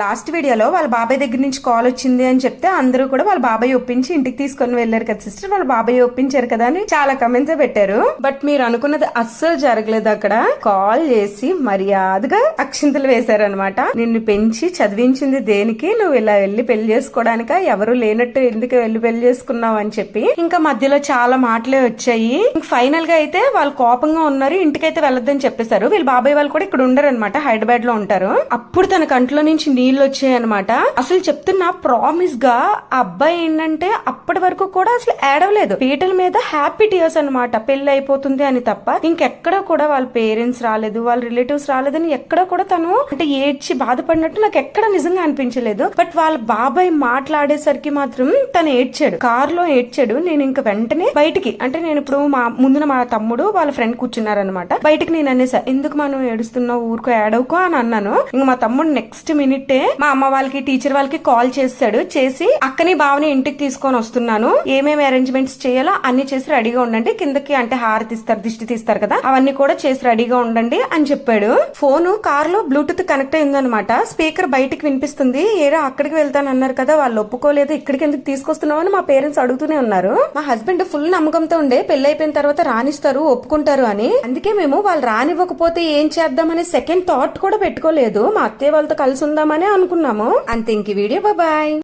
Last వీడియోలో వాళ్ళ బాబాయ్ దగ్గర నుంచి కాల్ వచ్చింది అని చెప్తే అందరూ కూడా వాళ్ళ బాబాయ్ ఒప్పించి ఇంటికి తీసుకొని వెళ్ళారు కదా సిస్టర్. వాళ్ళ బాబాయ్ ఒప్పించారు కదా అని చాలా కమెంట్స్ పెట్టారు. బట్ మీరు అనుకున్నది అస్సలు జరగలేదు అక్కడ. కాల్ చేసి మర్యాదగా అక్షింతలు వేశారనమాట నిన్ను పెంచి చదివించింది దేనికి? నువ్వు ఇలా వెళ్ళి పెళ్ళి చేసుకోవడానిక? ఎవరు లేనట్టు ఎందుకు వెళ్ళి పెళ్ళి చేసుకున్నావు అని చెప్పి. ఇంకా మధ్యలో చాలా మాటలే వచ్చాయి. ఫైనల్గా అయితే వాళ్ళు కోపంగా ఉన్నారు. ఇంటికైతే వెళ్ళొద్దని చెప్పేశారు. వీళ్ళ బాబాయ్ వాళ్ళు కూడా ఇక్కడ ఉండరు అనమాట హైదరాబాద్లో ఉంటారు. అప్పుడు తన కంట్లో నుంచి నీళ్ళు వచ్చాయి అనమాట అసలు చెప్తున్నా ప్రామిస్గా ఆ అబ్బాయి ఏంటంటే అప్పటి వరకు కూడా అసలు ఏడవలేదు. పీటల మీద హ్యాపీ టీయర్స్ అనమాట పెళ్ళి అయిపోతుంది అని తప్ప ఇంకెక్కడ కూడా వాళ్ళ పేరెంట్స్ రాలేదు వాళ్ళ రిలేటివ్స్ రాలేదని ఎక్కడ కూడా తను అంటే ఏడ్చి బాధపడినట్టు నాకు ఎక్కడ నిజంగా అనిపించలేదు. బట్ వాళ్ళ బాబాయ్ మాట్లాడేసరికి మాత్రం తను ఏడ్చాడు. కార్లో ఏడ్చాడు. నేను ఇంకా వెంటనే బయటికి అంటే నేను ఇప్పుడు మా ముందున మా తమ్ముడు వాళ్ళ ఫ్రెండ్ కూర్చున్నారనమాట బయటికి నేను అనేసా ఎందుకు మనం ఏడుస్తున్నావు? ఊరుకో ఏడవుకో అని అన్నాను. ఇంకా మా తమ్ముడు నెక్స్ట్ మినిట్ మా అమ్మ వాళ్ళకి టీచర్ వాళ్ళకి కాల్ చేశాడు చేసి అక్కని బావని ఇంటికి తీసుకొని వస్తున్నాను. ఏమేమి అరేంజ్మెంట్స్ చేయాలో అన్ని చేసి రెడీగా ఉండండి. కిందకి అంటే హారతి ఇస్తారు దిష్టి తీస్తారు కదా అవన్నీ కూడా చేసి రెడీగా ఉండండి అని చెప్పాడు. ఫోన్ కార్లో బ్లూటూత్ కనెక్ట్ అయిందనమాట స్పీకర్ బయటికి వినిపిస్తుంది. ఏదో అక్కడికి వెళ్తాను అన్నారు కదా వాళ్ళు ఒప్పుకోలేదు. ఇక్కడికి ఎందుకు తీసుకొస్తున్నావు అని మా పేరెంట్స్ అడుగుతూనే ఉన్నారు. మా హస్బెండ్ ఫుల్ నమ్మకంతో ఉండే పెళ్ళి అయిపోయిన తర్వాత రానిస్తారు ఒప్పుకుంటారు అని. అందుకే మేము వాళ్ళు రానివ్వకపోతే ఏం చేద్దామనే సెకండ్ థాట్ కూడా పెట్టుకోలేదు. మా అత్తయ్య వాళ్ళతో కలిసి ఉందామని అనుకున్నాము. అంతే ఇంక వీడియో బాయ్.